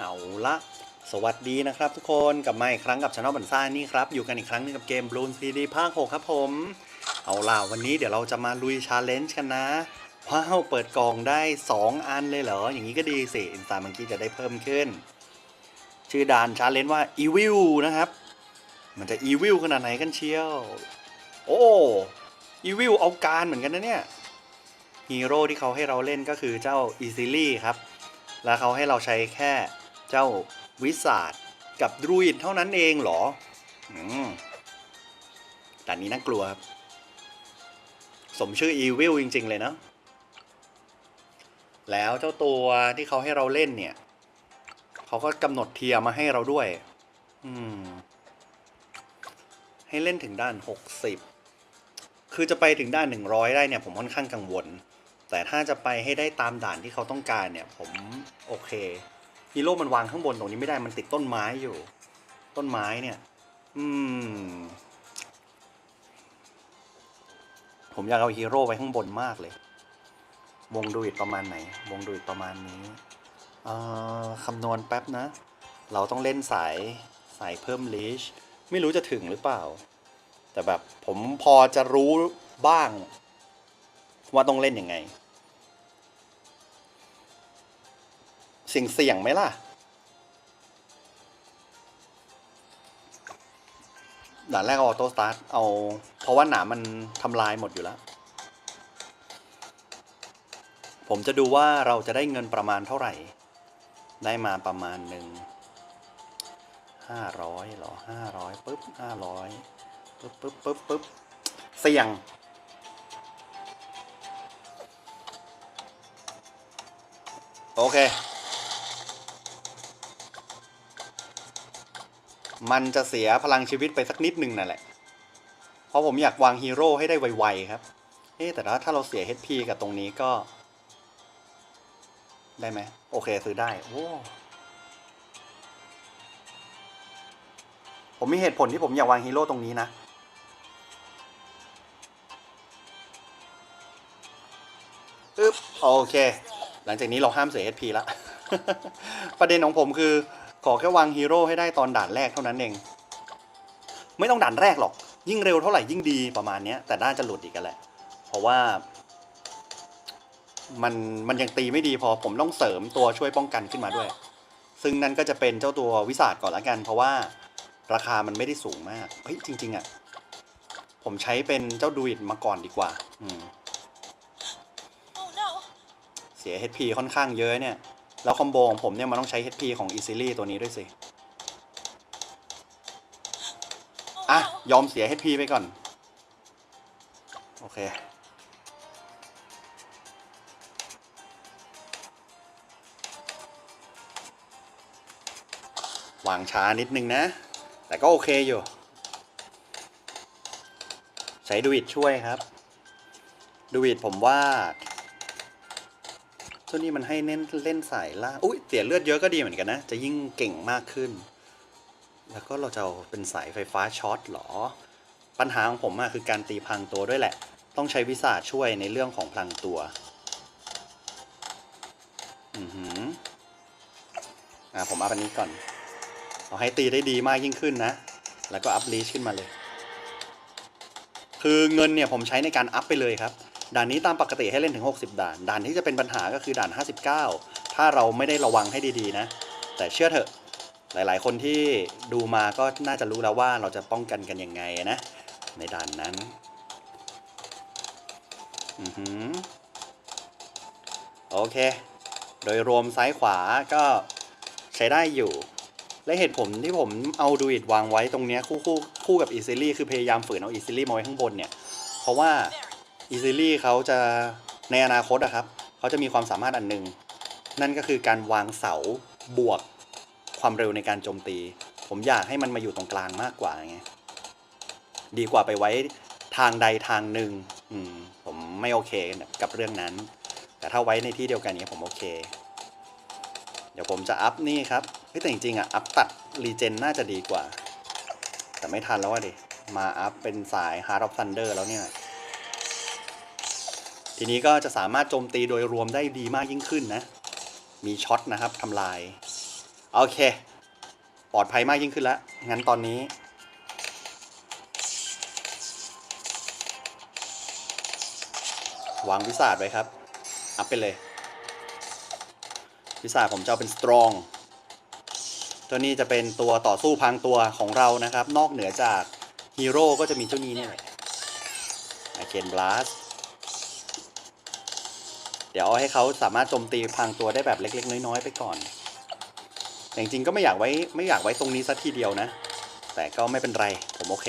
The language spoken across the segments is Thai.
เอาละสวัสดีนะครับทุกคนกลับมาอีกครั้งกับช anel บันซ่านี่ครับ อยู่กันอีกครั้งหนึงกับเกม Bloon CD ภาค 6 ครับผม เอาล่ะวันนี้เดี๋ยวเราจะมาลุยชาเลนจ์กันนะ ว้าว เปิดกล่องได้ 2 อันเลยเหรอ อย่างนี้ก็ดีสิ อินสตามังกี้จะได้เพิ่มขึ้น ชื่อด่านชาเลนจ์ว่า Evil นะครับ มันจะ Evil ขนาดไหนกันเชียว โอ้ Evil เอาการเหมือนกันนะเนี่ยฮีโร่ที่เขาให้เราเล่นก็คือเจ้า e a s y l y ครับแล้วเขาให้เราใช้แค่ เจ้าวิสาดกับดรูอิดเท่านั้นเองเหรออืมแต่นี้น่ากลัวครับ สมชื่ออีวิลจริง ๆ เลยนะ แล้วเจ้าตัวที่เขาให้เราเล่นเนี่ย เขาก็กำหนดเทียร์มาให้เราด้วย อืม ให้เล่นถึงด้านหกสิบคือจะไปถึงด้านหนึ่งร้อยได้เนี่ย ผมค่อนข้างกังวล แต่ถ้าจะไปให้ได้ตามด่านที่เขาต้องการเนี่ย ผมโอเค ฮีโร่มันวางข้างบนตรงนี้ไม่ได้มันติดต้นไม้อยู่ ต้นไม้เนี่ย อืม ผมอยากเอาฮีโร่ไว้ข้างบนมากเลย วงดูอิดประมาณไหน วงดูอิดประมาณนี้คำนวณแป๊บนะ เราต้องเล่นสายสายเพิ่มลีชไม่รู้จะถึงหรือเปล่า แต่แบบผมพอจะรู้บ้าง ว่าต้องเล่นยังไง เสี่ยงเสี่ยงไหมล่ะ ด่านแรกเอาออโต้สตาร์ทเอา เพราะว่าหนามมันทำลายหมดอยู่แล้ว ผมจะดูว่าเราจะได้เงินประมาณเท่าไหร่ ได้มาประมาณหนึ่งห้าร้อยหรอห้าร้อยปุ๊บห้าร้อยปุ๊บปุ๊บปุ๊บปุ๊บเสี่ยงโอเค มันจะเสียพลังชีวิตไปสักนิดหนึ่งนั่นแหละ เพราะผมอยากวางฮีโร่ให้ได้ไวๆครับ เอ๊แต่ถ้าถ้าเราเสีย HP กับตรงนี้ก็ ได้ไหม โอเคซื้อได้ โอ้ผมมีเหตุผลที่ผมอยากวางฮีโร่ตรงนี้นะ อึ๊บ โอเค หลังจากนี้เราห้ามเสีย HP ละ ประเด็นของผมคือ ขอแค่วางฮีโร่ให้ได้ตอนด่านแรกเท่านั้นเอง ไม่ต้องด่านแรกหรอก ยิ่งเร็วเท่าไหร่ยิ่งดีประมาณเนี้ยแต่น่าจะหลุดอีกกันแหละ เพราะว่า มันมันยังตีไม่ดีพอผมต้องเสริมตัวช่วยป้องกันขึ้นมาด้วย ซึ่งนั่นก็จะเป็นเจ้าตัววิสาดก่อนละกัน เพราะว่าราคามันไม่ได้สูงมากเฮ้ยจริง ๆอะ่ะผมใช้เป็นเจ้าดูอิดมาก่อนดีกว่า อืม Oh no! เสีย HP ค่อนข้างเยอะเนี่ย แล้วคอมโบของผมเนี่ยมันต้องใช้ HP ของ e a s y l y ตัวนี้ด้วยสิ อะ ยอมเสีย HP ไปก่อน โอเค วางช้านิดนึงนะ แต่ก็โอเคอยู่ ใช้ดูอิดช่วยครับดูอิดผมว่า ตัวนี้มันให้เน้นเล่นสายล่างอุ้ยเสียเลือดเยอะก็ดีเหมือนกันนะ จะยิ่งเก่งมากขึ้น แล้วก็เราจะเอาเป็นสายไฟฟ้าช็อตเหรอ ปัญหาของผมอะคือการตีพลังตัวด้วยแหละ ต้องใช้วิสาช่วยในเรื่องของพลังตัว อือหืออ่าผมอัพอันนี้ก่อน เอาให้ตีได้ดีมากยิ่งขึ้นนะ แล้วก็อัพลีชขึ้นมาเลย คือเงินเนี่ยผมใช้ในการอัพไปเลยครับ ด่านนี้ตามปกติให้เล่นถึง 60 ด่าน ด่านที่จะเป็นปัญหาก็คือด่าน 59 ถ้าเราไม่ได้ระวังให้ดีๆนะ แต่เชื่อเถอะ หลายๆ คนที่ดูมาก็น่าจะรู้แล้วว่าเราจะป้องกันกันยังไงนะ ในด่านนั้น อือหือ โอเค โดยรวมซ้ายขวาก็ใช้ได้อยู่ และเหตุผลที่ผมเอาดูอิดวางไว้ตรงเนี้ยคู่คู่คู่กับอีซิลี่คือพยายามฝืนเอาอีซิลี่มาไว้ข้างบนเนี่ย เพราะว่า อีซิลี่เขาจะในอนาคตอะครับเขาจะมีความสามารถอันหนึ่งนั่นก็คือการวางเสาบวกความเร็วในการโจมตี ผมอยากให้มันมาอยู่ตรงกลางมากกว่าไงดีกว่าไปไว้ทางใดทางหนึ่งอืมผมไม่โอเคกับเรื่องนั้น แต่ถ้าไว้ในที่เดียวกันนี้ผมโอเค เดี๋ยวผมจะอัพนี่ครับเฮ้ยแต่จริงๆอะอัพตัดรีเจนน่าจะดีกว่า แต่ไม่ทันแล้วอะดิมาอัพเป็นสาย Heart of Thunder แล้วเนี่ย ทีนี้ก็จะสามารถโจมตีโดยรวมได้ดีมากยิ่งขึ้นนะ มีช็อตนะครับทำลาย โอเค ปลอดภัยมากยิ่งขึ้นแล้ว งั้นตอนนี้ วางวิสาดไว้ครับ อัพไปเลย วิสาดผมจะเอาเป็นสตรอง ตัวนี้จะเป็นตัวต่อสู้พรางตัวของเรานะครับ นอกเหนือจากฮีโร่ก็จะมีเจ้านี้นี่แหละไอเคนบลัส เดี๋ยวเอาให้เขาสามารถโจมตีพรางตัวได้แบบเล็ก ๆ น้อยๆไปก่อนแต่จริงๆก็ไม่อยากไว้ไม่อยากไว้ตรงนี้สัทีเดียวนะ แต่ก็ไม่เป็นไรผมโอเค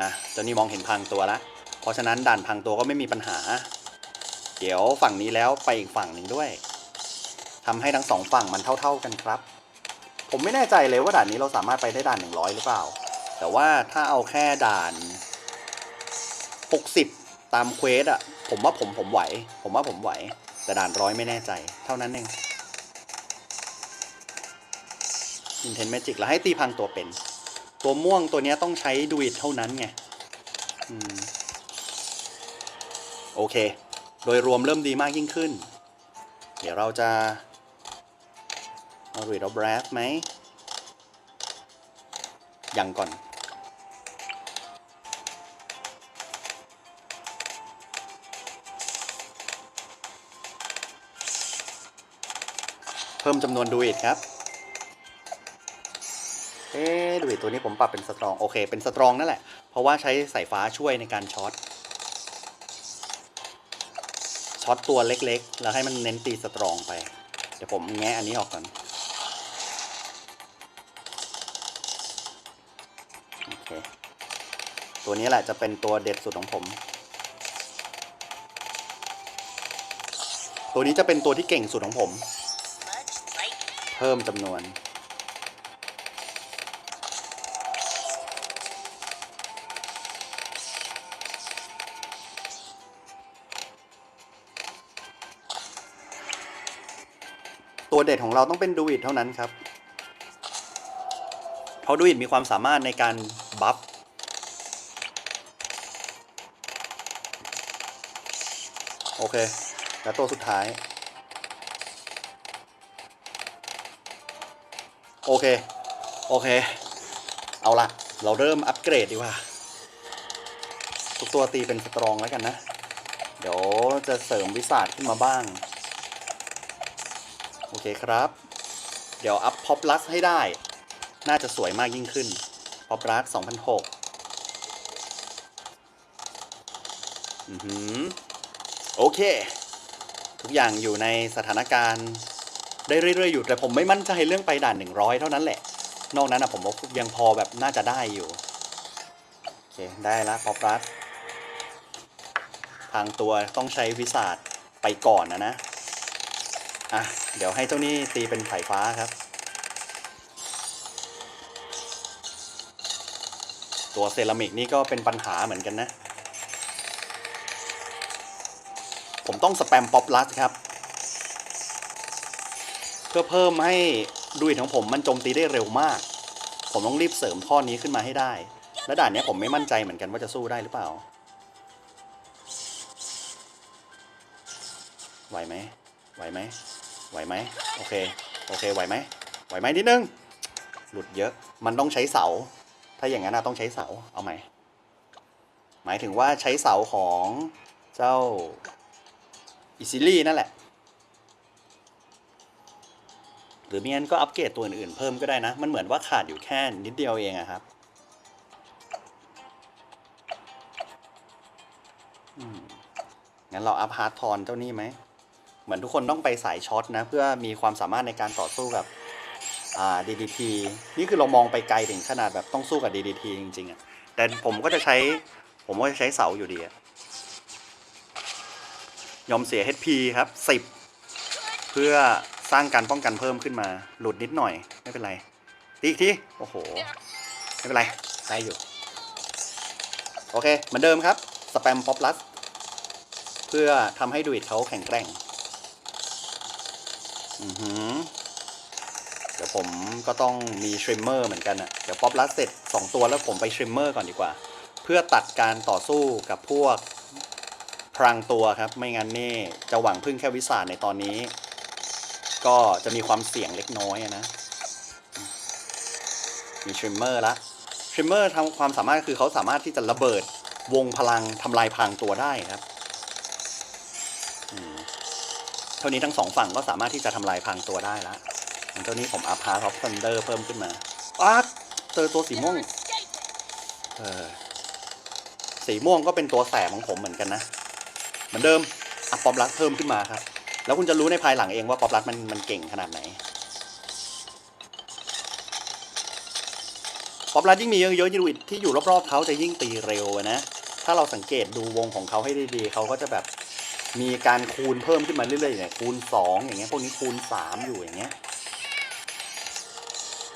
อะเจ้านี่มองเห็นพรางตัวละเพราะฉะนั้นด่านพรางตัวก็ไม่มีปัญหา เดี๋ยวฝั่งนี้แล้วไปอีกฝั่งหนึ่งด้วยทำให้ทั้งสองฝั่งมันเท่า ๆกันครับ ผมไม่แน่ใจเลยว่าด่านนี้เราสามารถไปได้ด่าน 100 หรือเปล่า แต่ว่าถ้าเอาแค่ด่าน 60 ตามเควสอะ ผมว่าผมผมไหว ผมว่าผมไหว แต่ด่านร้อยไม่แน่ใจ เท่านั้นเองอินเทนแมจิกแล้วให้ตีพังตัวเป็น ตัวม่วงตัวนี้ต้องใช้ดูอิดเท่านั้นไงอโอเค โดยรวมเริ่มดีมากยิ่งขึ้น เดี๋ยวเราจะเอาดูอิดเอาแบรสไหมยังก่อน เพิ่มจำนวนดูอิดครับ เอ๊ดูดิดตัวนี้ผมปรับเป็นสตรองโอเค เป็นสตรองนั่นแหละ เพราะว่าใช้สายฟ้าช่วยในการช็อต ช็อตตัวเล็กๆ แล้วให้มันเน้นตีสตรองไป เดี๋ยวผมแงะอันนี้ออกก่อน โอเค ตัวนี้แหละจะเป็นตัวเด็ดสุดของผมตัวนี้จะเป็นตัวที่เก่งสุดของผม พิ่มจำนวน ตัวเด็ดของเราต้องเป็นดูอิดเท่านั้นครับ เพราะดูอิดมีความสามารถในการบัฟโอเค แล้วตัวสุดท้าย โอเค โอเค เอาละเราเริ่มอัปเกรดดีกว่า ทุกตัวตีเป็นสตรองแล้วกันนะ เดี๋ยวจะเสริมวิสาดขึ้นมาบ้าง โอเคครับ เดี๋ยวอัพพอปลัสให้ได้ น่าจะสวยมากยิ่งขึ้นพอปลัส2006อือหือ โอเค ทุกอย่างอยู่ในสถานการณ์ ได้เรื่อยๆอยู่แต่ผมไม่มั่นใจเรื่องไปด่าน 100 เท่านั้นแหละ นอกนั้นนะผมว่ายังพอแบบน่าจะได้อยู่ โอเค ได้แล้วพอปลัสทางตัวต้องใช้วิสาดไปก่อนนะนะ อะ เดี๋ยวให้เจ้านี่ตีเป็นสายฟ้าครับ ตัวเซรามิกนี่ก็เป็นปัญหาเหมือนกันนะ ผมต้องสแปมป๊อปลัสครับ เพื่อเพิ่มให้ดูอิดของผมมันโจมตีได้เร็วมาก ผมต้องรีบเสริมข้อนี้ขึ้นมาให้ได้ และด่านนี้ผมไม่มั่นใจเหมือนกันว่าจะสู้ได้หรือเปล่า ไหวไหมไหวไหมไหวไหมโอเค โอเค ไหวไหมไหวไหมนิดนึง หลุดเยอะ มันต้องใช้เสา ถ้าอย่างนั้นนะต้องใช้เสา เอาไหม หมายถึงว่าใช้เสาของเจ้าอิซิลี่นั่นแหละ รือไม่งั้นก็อัปเกรดตัวอื่นๆเพิ่มก็ได้นะ มันเหมือนว่าขาดอยู่แค่นิดเดียวเองอะครับงั้นเราอัพฮาร์ดทอนเจ้านี่ไหม เหมือนทุกคนต้องไปสายช็อตนะ เพื่อมีความสามารถในการต่อสู้กับอ่า DDT นี่คือเรามองไปไกลถึงขนาดแบบต้องสู้กับ DDT จริงๆอะแต่ผมก็จะใช้ผมก็จะใช้เสาอยู่ดีอะยอมเสีย HP ครับ 10 เพื่อ สร้างการป้องกันเพิ่มขึ้นมา หลุดนิดหน่อย ไม่เป็นไรตีอีกที โอ้โห ไม่เป็นไร ได้อยู่ โอเค เหมือนเดิมครับ สแปมป๊อปลัส เพื่อทำให้ดูอิดเขาแข็งแกร่ง อือหือ เดี๋ยวผมก็ต้องมีทริมเมอร์เหมือนกันอะเดี๋ยวป๊อปลัสเสร็จ 2 ตัวแล้วผมไปทริมเมอร์ก่อนดีกว่า เพื่อตัดการต่อสู้กับพวกพรางตัวครับ ไม่งั้นนี่จะหวังพึ่งแค่วิสาในตอนนี้ ก็จะมีความเสี่ยงเล็กน้อยนะ มีทริมเมอร์ละทริมเมอร์ทำความสามารถคือเขาสามารถที่จะระเบิดวงพลังทำลายพรางตัวได้ครับเท่านี้ทั้งสองฝั่งก็สามารถที่จะทำลายพรางตัวได้ละอันเท่านี้ผมอัพพาร์ทอฟทันเดอร์เพิ่มขึ้นมาอ้าเจอตัวสีม่วง เออ สีม่วงก็เป็นตัวแสบของผมเหมือนกันนะ เหมือนเดิมอัพปอปลัสเพิ่มขึ้นมาครับ แล้วคุณจะรู้ในภายหลังเองว่าป๊อปลัสมันมันเก่งขนาดไหนป๊อปลัสยิ่งมีเยอะๆยิ่งดูที่อยู่รอบๆเขาจะยิ่งตีเร็วนะ ถ้าเราสังเกตดูวงของเขาให้ดีๆเขาก็จะแบบมีการคูณเพิ่มขึ้นมาเรื่อยๆเนี่ยคูณสองอย่างเงี้ยพวกนี้คูณสามอยู่อย่างเงี้ย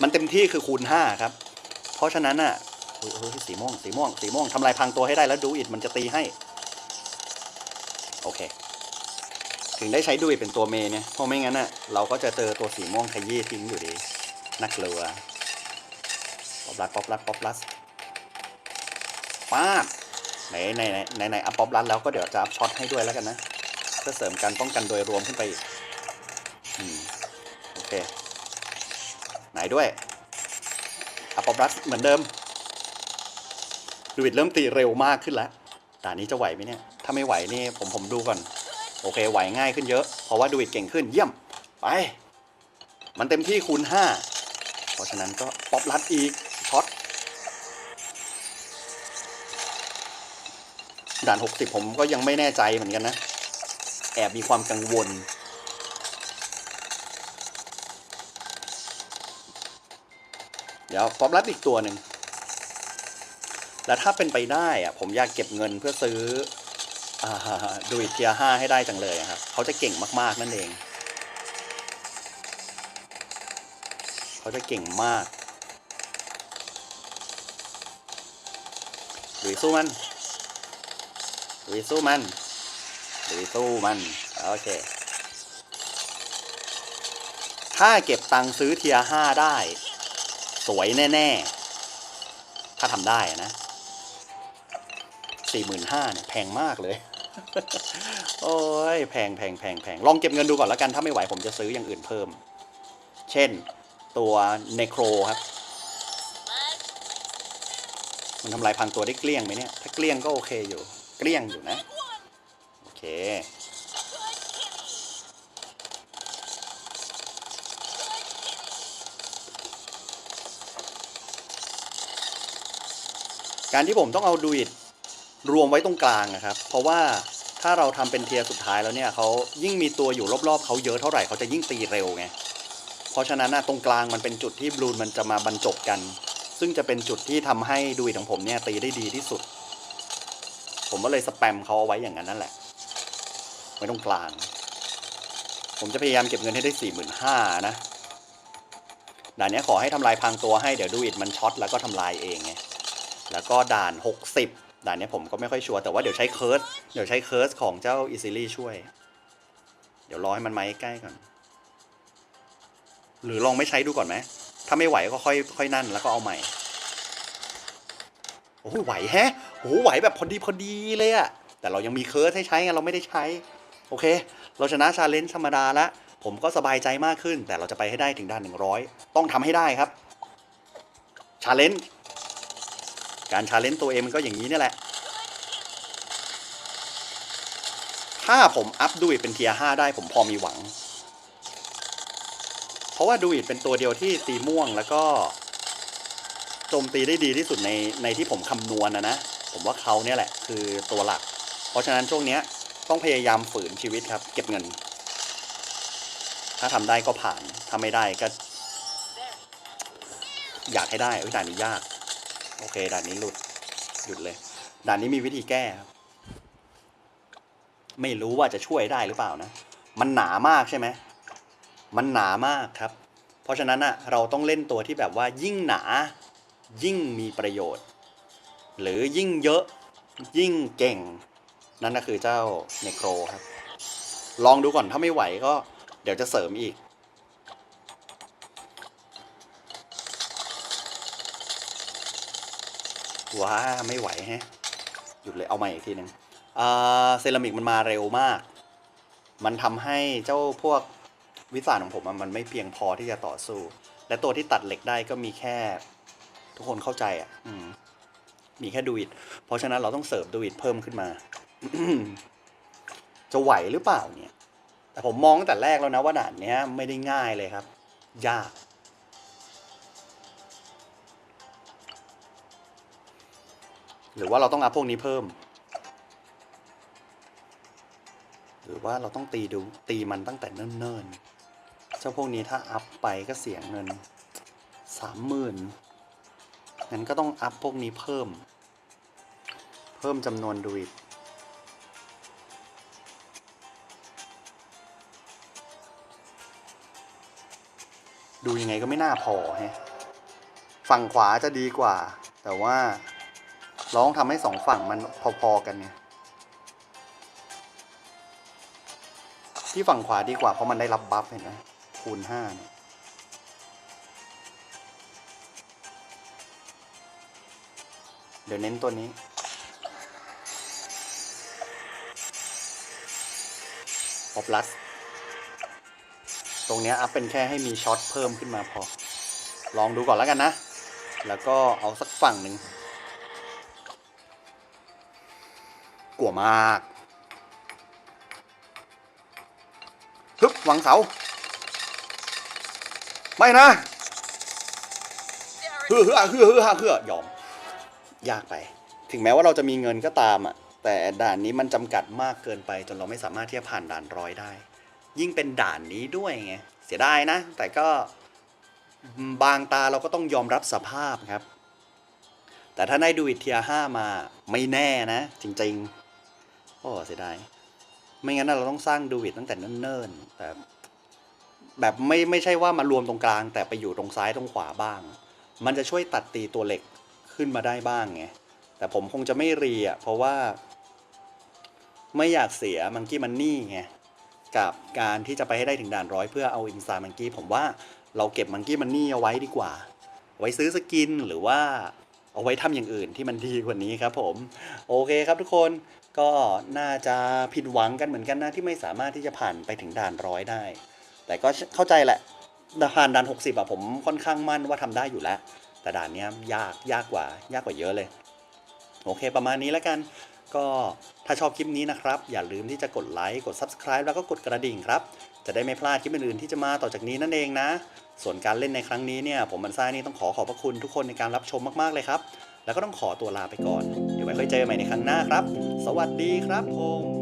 มันเต็มที่คือคูณห้าครับ เพราะฉะนั้นอะเฮ้ยเฮ้ยสีม่วงสีม่วงสีม่วงทำลายพังตัวให้ได้แล้วดูอิดมันจะตีให้ โอเค ถึงได้ใช้ดูอิเป็นตัวเมเนี่ยเพราะไม่งั้นอะเราก็จะเจอตัวสีม่วงขยี้ทิ้งอยู่ดีนักกลัวป๊อปลัดป๊อปลัดป๊อปลัดป้าบไหนไหนไหนไหนอัพป๊อปลัดแล้วก็เดี๋ยวจะอัพช็อตให้ด้วยแล้วกันนะเพื่อเสริมการป้องกันโดยรวมขึ้นไปอีกอืมโอเค ไหนด้วยอัพป๊อปลัดเหมือนเดิมดูอิดเริ่มตีเร็วมากขึ้นแล้วด่านนี้จะไหวไหมเนี่ย ถ้าไม่ไหวนี่ผมผมดูก่อน โอเคไหวง่ายขึ้นเยอะ เพราะว่าดูอิดเก่งขึ้นเยี่ยม ไป มันเต็มที่คูณห้าเพราะฉะนั้นก็ป๊อปลัดอีกช็อตด่านหกสิบผมก็ยังไม่แน่ใจเหมือนกันนะ แอบมีความกังวล เดี๋ยวป๊อปลัดอีกตัวหนึ่ง แล้วถ้าเป็นไปได้อะผมอยากเก็บเงินเพื่อซื้อ ดูอิเทียห้าให้ได้จังเลยครับ เขาจะเก่งมากๆนั่นเอง เขาจะเก่งมากดุยสู้มันดุยสู้มันดุยสู้มันโอเค ถ้าเก็บตังค์ซื้อเทียห้าได้ สวยแน่ ๆ ถ้าทำได้นะ สี่หมื่นห้าเนี่ยแพงมากเลย โอ้ยแพงแพงแพงแพงลองเก็บเงินดูก่อนแล้วกันถ้าไม่ไหวผมจะซื้ออย่างอื่นเพิ่ม เช่น ตัวเนโครครับ มันทำลายพังตัวได้เกลี้ยงไหมเนี่ย ถ้าเกลี้ยงก็โอเคอยู่ เกลี้ยงอยู่นะ โอเคการที่ผมต้องเอาดูอิด รวมไว้ตรงกลางนะครับ เพราะว่าถ้าเราทำเป็นเทียร์สุดท้ายแล้วเนี่ยเขายิ่งมีตัวอยู่รอบๆเขาเยอะเท่าไหร่เขาจะยิ่งตีเร็วไง เพราะฉะนั้นนะตรงกลางมันเป็นจุดที่บลูนมันจะมาบรรจบกัน ซึ่งจะเป็นจุดที่ทำให้ดูอิดของผมเนี่ยตีได้ดีที่สุด ผมก็เลยสแปมเขาเอาไว้อย่างนั้นนั่นแหละ ไว้ตรงกลาง ผมจะพยายามเก็บเงินให้ได้สี่หมื่นห้านะด่านนี้ขอให้ทำลายพรางตัวให้เดี๋ยวดูอิดมันช็อตแล้วก็ทำลายเองไง แล้วก็ด่าน 60 ด่านนี้ผมก็ไม่ค่อยชัวร์แต่ว่าเดี๋ยวใช้เคิร์สเดี๋ยวใช้เคิร์สของเจ้าอิซิลี่ช่วย เดี๋ยวรอให้มันมาใกล้ก่อน หรือลองไม่ใช้ดูก่อนไหม ถ้าไม่ไหวก็ค่อยค่อยนั่นแล้วก็เอาใหม่ โอ้หไหวแฮะโอ้โหไหวแบบพอดีพอดีเลยอะแต่เรายังมีเคิร์สให้ใช้ไงเราไม่ได้ใช้ โอเค เราชนะชาเลนจ์ธรรมดาล้วผมก็สบายใจมากขึ้น แต่เราจะไปให้ได้ถึงด่าน100 ต้องทำให้ได้ครับชาเลนจ์ การชาเลนจ์ตัวเองมันก็อย่างนี้นี่แหละ ถ้าผมอัพดูอิดเป็นเทียห้าได้ผมพอมีหวัง เพราะว่าดูอิดเป็นตัวเดียวที่ตีม่วงแล้วก็โจมตีได้ดีที่สุดในในที่ผมคำนวณนะนะ ผมว่าเขาเนี่ยแหละคือตัวหลัก เพราะฉะนั้นช่วงเนี้ยต้องพยายามฝืนชีวิตครับ เก็บเงิน ถ้าทำได้ก็ผ่านถ้าไม่ได้ก็ อยากให้ได้เอ้ยด่านนี้ยาก โอเคด่านนี้หลุดหยุดเลย ด่านนี้มีวิธีแก้ครับไม่รู้ว่าจะช่วยได้หรือเปล่านะ มันหนามากใช่ไหม มันหนามากครับ เพราะฉะนั้นอะเราต้องเล่นตัวที่แบบว่ายิ่งหนา ยิ่งมีประโยชน์ หรือยิ่งเยอะ ยิ่งเก่ง นั่นก็คือเจ้าเนโครครับ ลองดูก่อนถ้าไม่ไหวก็ เดี๋ยวจะเสริมอีก ว้าไม่ไหวฮะหยุดเลยเอาใหม่อีกทีหนึ่งเซรามิกมันมาเร็วมาก มันทำให้เจ้าพวกวิสานของผมมันไม่เพียงพอที่จะต่อสู้ และตัวที่ตัดเหล็กได้ก็มีแค่ ทุกคนเข้าใจอะอืมมีแค่ดูอิดเพราะฉะนั้นเราต้องเสิร์ฟดูอิดเพิ่มขึ้นมา จะไหวหรือเปล่าเนี่ย แต่ผมมองตั้งแต่แรกแล้วนะว่าด่านเนี้ย ไม่ได้ง่ายเลยครับ ยาก หรือว่าเราต้องอัพพวกนี้เพิ่ม หรือว่าเราต้องตีดูตีมันตั้งแต่เนิ่นๆ เจ้าพวกนี้ถ้าอัพไปก็เสียเงินสามหมื่นงั้นก็ต้องอัพพวกนี้เพิ่ม เพิ่มจำนวนดูอิดดูยังไงก็ไม่น่าพอฮะฝั่งขวาจะดีกว่า แต่ว่า เราต้องทำให้สองฝั่งมันพอๆกันเนี่ยที่ฝั่งขวาดีกว่าเพราะมันได้รับบัฟเห็นไหมคูณห้าเนี่ยเดี๋ยวเน้นตัวนี้พอ plus ตรงเนี้ยอัพเป็นแค่ให้มีช็อตเพิ่มขึ้นมาพอ ลองดูก่อนแล้วกันนะ แล้วก็เอาสักฝั่งหนึ่ง ลัวมากฮึบวางเสา ไม่นะเฮือเฮือเฮือเฮือเฮือยอม ยากไป ถึงแม้ว่าเราจะมีเงินก็ตามอะ แต่ด่านนี้มันจำกัดมากเกินไป จนเราไม่สามารถที่จะผ่านด่านร้อยได้ ยิ่งเป็นด่านนี้ด้วยไง เสียดายนะ แต่ก็บางตาเราก็ต้องยอมรับสภาพครับ แต่ถ้าได้ดูอิทเทียห้ามาไม่แน่นะ จริง ๆ อ้เสียดายไม่งั้นเราต้องสร้างดูอิทตั้งแต่เนิ่นๆแต่แบบไม่ไม่ใช่ว่ามารวมตรงกลาง แต่ไปอยู่ตรงซ้ายตรงขวาบ้าง มันจะช่วยตัดตีตัวเหล็กขึ้นมาได้บ้างไงแต่ผมคงจะไม่รีอะเพราะว่า ไม่อยากเสียมังกี้มันนี่ไงกับการที่จะไปให้ได้ถึงด่านร้อยเพื่อเอาอินซามังกี้ผมว่าเราเก็บมังกี้มันนี่เอาไว้ดีกว่า ไว้ซื้อสกินหรือว่าเอาไว้ทำอย่างอื่นที่มันดีกว่านี้ครับผม โอเคครับทุกคน ก็น่าจะผิดหวังกันเหมือนกันนะที่ไม่สามารถที่จะผ่านไปถึงด่านร้อยได้ แต่ก็เข้าใจแหละผ่านด่าน 60อะผมค่อนข้างมั่นว่าทำได้อยู่แล้ว แต่ด่านนี้ยากยากกว่ายากกว่าเยอะเลย โอเค ประมาณนี้แล้วกันก็ถ้าชอบคลิปนี้นะครับ อย่าลืมที่จะกดไลค์กด Subscribe แล้วก็กดกระดิ่งครับ จะได้ไม่พลาดคลิปอื่นๆที่จะมาต่อจากนี้นั่นเองนะ ส่วนการเล่นในครั้งนี้เนี่ยผมมันซ่านี่ต้องขอขอบพระคุณทุกคนในการรับชมมากๆเลยครับ แล้วก็ต้องขอตัวลาไปก่อน เดี๋ยวไว้ค่อยเจอกันใหม่ในครั้งหน้าครับ สวัสดีครับผม